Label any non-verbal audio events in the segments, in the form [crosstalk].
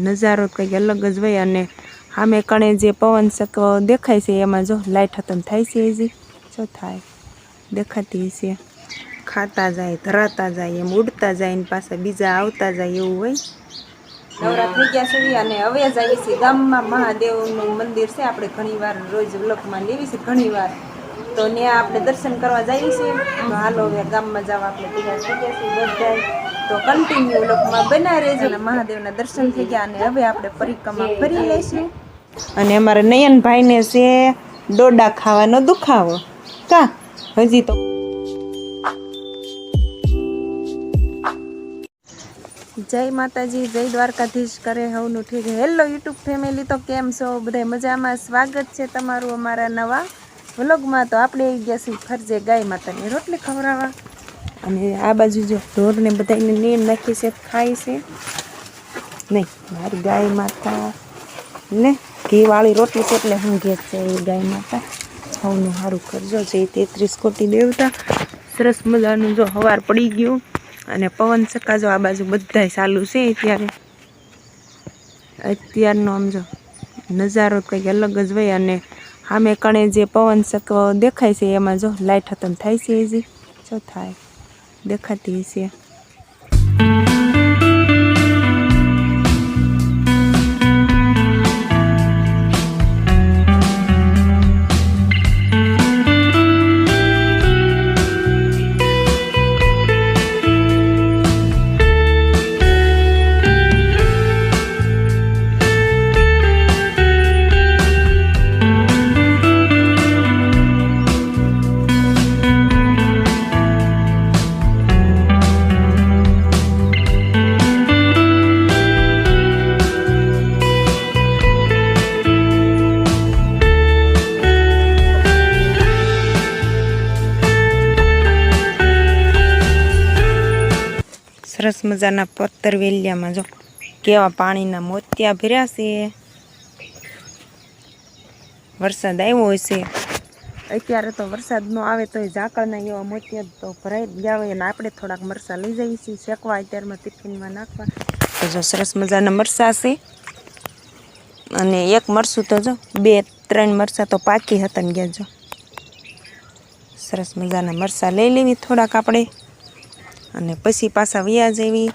નજારો કંઈક અલગ જ હોય અને સામે કણે જે પવન ચક દેખાય છે, એમાં જો લાઈટ હતમ થાય છે હજી. જો થાય. દેખાતી છે ખાતા જાય, ધરાતા જાય, એમ ઉડતા જાય ને પાછા બીજા આવતા જાય એવું હોય. નવરા થઈ ગયા છે અને હવે જ આવી છે ગામમાં. મહાદેવનું મંદિર છે. આપણે ઘણીવાર રોજ વ્લોગમાં લેવી છે ઘણીવાર તો ત્યાં આપણે દર્શન કરવા જઈએ છીએ. હાલો હવે ગામમાં જવા આપણે ભેગા થઈ ગયા છીએ બધાય. તો કન્ટિન્યુ લોકમાં બના રહેજો. અને મહાદેવના દર્શન થઈ ગયા અને હવે આપણે પરિક્રમા ફરી લઈશું. અને અમારા નયનભાઈને છે ડોડા ખાવાનો દુખાવો. કા? હજી તો જય માતાજી જય દ્વારકાધીશ કરે હવનું ઠીક. હેલો યુટ્યુબ ફેમિલી તો કેમ છો? બધા મજામાં? સ્વાગત છે તમારું અમારા નવા વ્લોગમાં તો આપણે આવી ગયા છીએ ફરજે ગાય માતાની. રોટલી ખવડાવવા. અને આ બાજુ જો ઢોરને બધાને નેમ નાખી છે, ખાય છે. નહીં, મારી ગાય માતા ને ઘીવાળી રોટલી છે એટલે હું ઘેર છે એ ગાય માતા. સૌનું સારું કરજો જે તેત્રીસ કોટી દેવતા. સરસ મજાનું જો હવાર પડી ગયું અને પવન ચક્કા આ બાજુ બધાય ચાલુ છે અત્યારે. અત્યારનો આમ જો નજારો કંઈક અલગ જ હોય અને સામે કણે જે પવન ચક દેખાય છે, એમાં જો લાઈટ હતમ થાય છે હજી. જો થાય? દેખાતી છે સરસ મજાના પત્તર વેલિયામાં જો કેવા પાણીના મોતિયા ભર્યા છે. વરસાદ આવ્યો હશે અત્યારે તો વરસાદ ન આવે તો ઝાકળના એવા મોતિયા તો ભરાઈ ગયા હોય અને આપણે થોડાક મરસા લઈ જઈએ છીએ શેકવા અત્યારમાં ટિફિનમાં નાખવા. તો જો સરસ મજાના મરસા છે. અને એક મરસું તો જો બે ત્રણ મરચાં તો પાકી હતા ને ગયા જો. સરસ મજાના મરસા લઈ લેવી થોડાક આપણે. અને પછી પાછા વ્યા જેવી.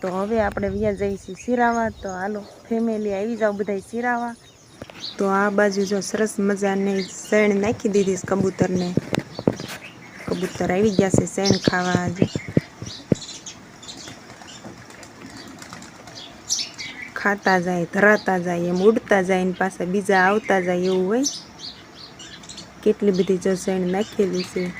તો હવે આપણે વ્યા છીએ સિરાવા તો હાલો ફેમિલી આવી જાઓ બધા શિરાવા. તો આ બાજુ જો સરસ મજાની શેણ નાખી દીધી કબૂતરને. કબૂતર આવી ગયા છે શેણ ખાવા આજે. ખાતા જાય, ધરાતા જાય, એમ ઉડતા જાય ને પાછા બીજા આવતા જાય એવું હોય. કેટલી બધી જો શેણ નાખેલી છે.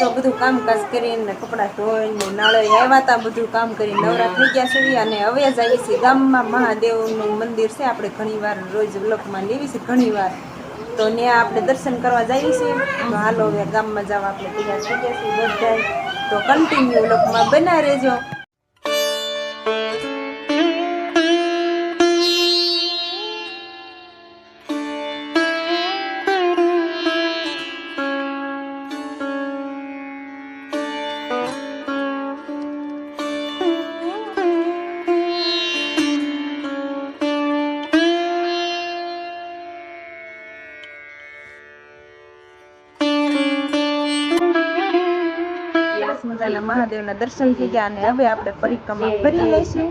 જો બધું કામકાજ કરીને કપડાં ધોઈને નાળે આવ્યા હતા બધું કામ કરીને નવરા થઈ ગયા છે અને હવે જ આવી છીએ ગામમાં. મહાદેવનું મંદિર છે. આપણે ઘણીવાર રોજ વ્લોગમાં લેવી છે, ઘણીવાર. તો ત્યાં આપણે દર્શન કરવા જઈએ છીએ. તો હાલો હવે ગામમાં જવા આપણે તૈયાર થઈ ગયા છીએ બધા તો કન્ટિન્યુ લોકમાં બના રહેજો. મહાદેવના દર્શન થઈ ગયા અને હવે આપણે પરિક્રમા કરી લઈશું.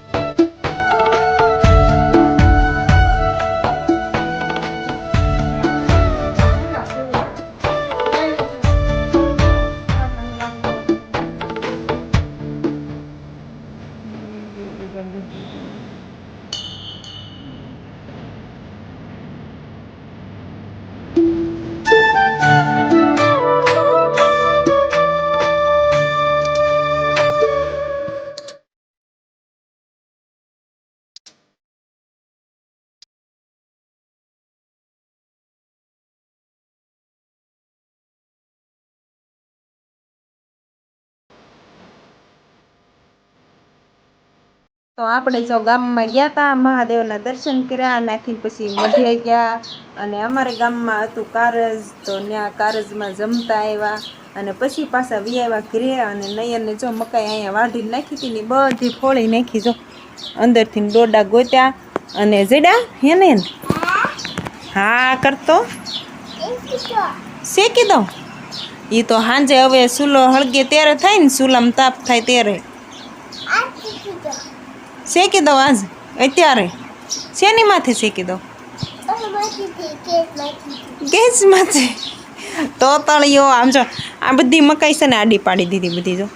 તો આપણે જો ગામમાં ગયા હતા મહાદેવના દર્શન કર્યા નાથી પછી મઢે ગયા. અને અમારે ગામમાં હતું કારજ, તો ત્યાં કારજમાં જમતા આવ્યા. અને પછી પાછા વી આવ્યા ઘરે અને નૈયરને જો મકાઈ અહીંયા વાઢી નાખી હતી ને બધી ફોળી નાખી જો. અંદરથી ડોડા ગોત્યા અને જડ્યા હે ને? હા, કરતો. શેકી કીધો એ તો સાંજે હવે સુલો હળગે ત્યારે થાય ને, સુલામ તાપ થાય ત્યારે. શેકી દો આજ અત્યારે. શેની માથે શેકી દો? ગેસમાંથી. તો તળિયો આમ જો આ બધી મકાઈ છે ને આડી પાડી દીધી બધી જો.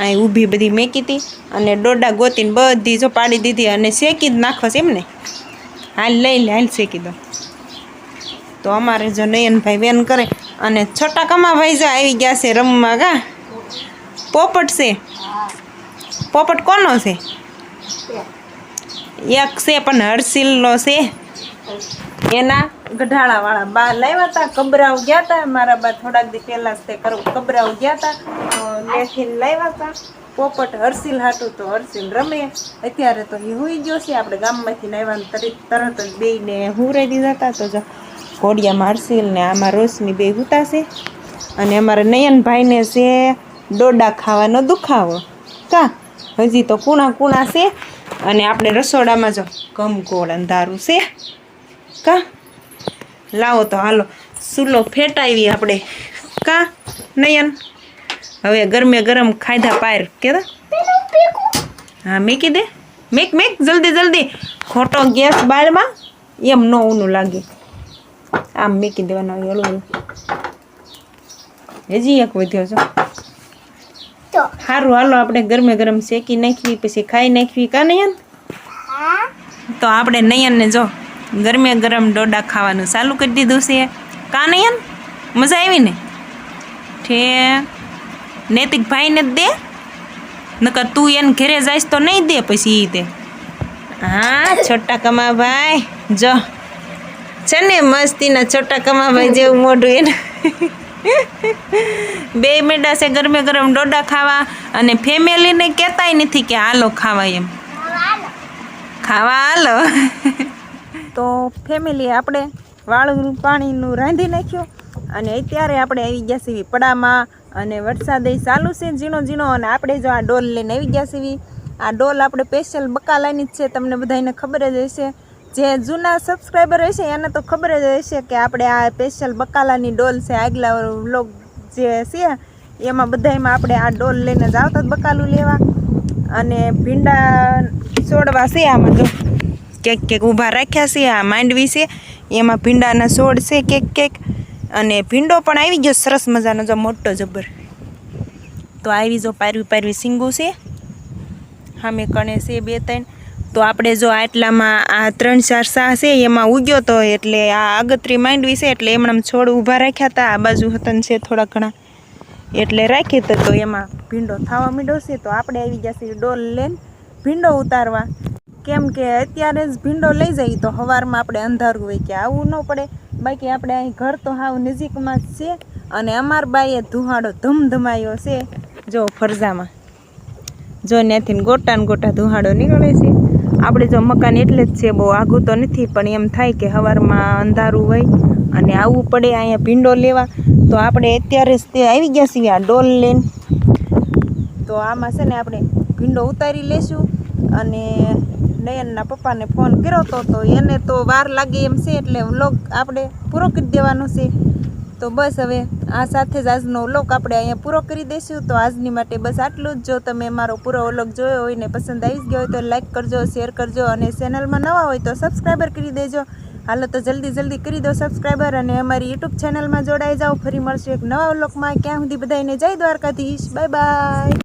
આ ઊભી બધી મેકી હતી અને ડોડા ગોતીને બધી જો પાડી દીધી અને શેકી જ નાખવા છે એમને હાલ લઈ લે હાલ શેકી દો. તો અમારે જો નયનભાઈ વેન કરે અને છોટા કમાભાઈ જો આવી ગયા છે રમવા કા પોપટ છે? પોપટ કોનો છે? એક છે પણ હર્ષિલનો છે. એના ગઢાળાવાળા બા લાવ્યા હતા કબરાવ ગયા હતા. મારા બા થોડાક દી પહેલા તે કબરાવ ગયા હતા. લેખીને લાવ્યા હતા. પોપટ હર્ષિલ હાટું તો હર્ષિલ રમે. અત્યારે તો એ હુઈ ગયો છે. આપણે ગામમાંથી લાવ્યા તરી તરત જ બેયને હુરાઈ દીધા હતા. તો જો ઘોડિયામાં હર્ષિલ ને આમાં રોશની બે હુતા છે. અને અમારા નયનભાઈને છે, ડોડા ખાવાનો દુખાવો. કા? હજી તો કુણા કુણા છે. અને આપણે રસોડામાં જો ગમગોળ અંધારું છે. કા? લાવો તો હાલો. સુલો ફેટાવી આપણે. કા? નયન? હવે ગરમે ગરમ ખાધા પાર કેતા હા, મેકી દે. મેક મેક, જલ્દી જલ્દી. ખોટો ગેસ બાળમાં એમ ન ઊનું લાગે. આમ મેકી દેવાનો હજી એક વધ્યો છો. સારું હાલો આપણે ગરમે ગરમ શેકી નાખવી પછી ખાઈ નાખવી કા નયન? તો આપણે નયનને જો ગરમે ગરમ ડોડા ખાવાનું ચાલુ કરી દીધું છે. કા નયન? મજા આવી ને? ઠે નૈતિક ભાઈને જ દે. નકર તું એને ઘરે જઈશ તો નહીં દે પછી એ તે. હા છોટા કમાભાઈ જો. છે ને મસ્તીના છોટા કમાભાઈ જેવું મોઢું એને. [laughs] બે મેડા છે ગરમે ગરમ ડોડા ખાવા અને ફેમિલીને કહેતાય નથી કે હાલો ખાવા એમ. ખાવા હાલો. [laughs] તો ફેમિલી આપણે વાળું પાણીનું રાંધી નાખ્યું અને અત્યારે આપણે આવી ગયા સીવી પડામાં અને વરસાદ ચાલુ છે ઝીણો ઝીણો અને આપણે જો આ ડોલ લઈને આવી ગયા સીવી આ ડોલ આપણે સ્પેશિયલ બકાલાની જ છે, તમને બધાને ખબર જ હશે. જે જૂના સબસ્ક્રાઈબર હશે, એને તો ખબર જ હશે કે આપણે આ સ્પેશિયલ બકાલાની ડોલ છે, આગલા વ્લોગ જે છે, એમાં બધાયમાં આપણે આ ડોલ લઈને જ આવતા બકાલું લેવા. અને ભીંડા છોડવા છે આમાં જો કેક કેક ઊભા રાખ્યા છે, આ માંડવી છે, એમાં ભીંડાના છોડ છે કેક કેક અને ભીંડો પણ આવી ગયો, સરસ મજાનો જો મોટો જબર. તો આવી જો પારવી પારવી સિંગું છે. સામે કણે છે બે ત્રણ. તો આપણે જો આટલામાં આ ત્રણ ચાર શાહ છે, એમાં ઉગ્યો તો એટલે આ આગતરી માંડવી છે, એટલે એમણે છોડ ઊભા રાખ્યા હતા. આ બાજુ હતન છે થોડા ઘણા. એટલે રાખી તો એમાં ભીંડો થવા માંડ્યો છે. તો આપણે આવી જશે ડોલ લઈને ભીંડો ઉતારવા. કેમ કે અત્યારે જ ભીંડો લઈ જઈએ તો સવારમાં આપણે અંધારું હોય કે આવું ન પડે. બાકી આપણે અહીં ઘર તો હાવ નજીકમાં જ છે અને અમાર બાઈએ ધુહાડો ધમધમાયો છે. જો ફરજામાં. જો ત્યાંથી ગોટા ને ગોટા ધુહાડો નીકળે છે. આપણે જો મકાન એટલે જ છે, બહુ આઘું તો નથી, પણ એમ થાય કે સવારમાં અંધારું હોય અને આવવું પડે, અહીંયા ભીંડો લેવા, તો આપણે અત્યારે જ તે આવી ગયા છીએ આ ડોલ લઈને. તો આમાં છે ને આપણે ભીંડો ઉતારી લેશું અને નયનના પપ્પાને ફોન કર્યો તો તો એને તો વાર લાગે એમ છે, એટલે વ્લોગ આપણે પૂરો કરી દેવાનો છે. તો બસ હવે આ સાથે જ આજનો વ્લોગ આપણે અહીંયા પૂરો કરી દઈશું. તો આજની માટે બસ આટલું જ. જો તમે મારો પૂરો વ્લોગ જોયો હોય ને પસંદ આવી ગયો હોય તો લાઈક કરજો, શેર કરજો અને ચેનલમાં નવા હોય તો સબસ્ક્રાઈબર કરી દેજો. હાલો તો જલ્દી જલ્દી કરી દો સબસ્ક્રાઈબર અને અમારી યુટ્યુબ ચેનલમાં જોડાઈ જાઓ. ફરી મળશું એક નવા વ્લોગમાં. ક્યાં સુધી બધાને જય દ્વારકાધીશ. Bye bye.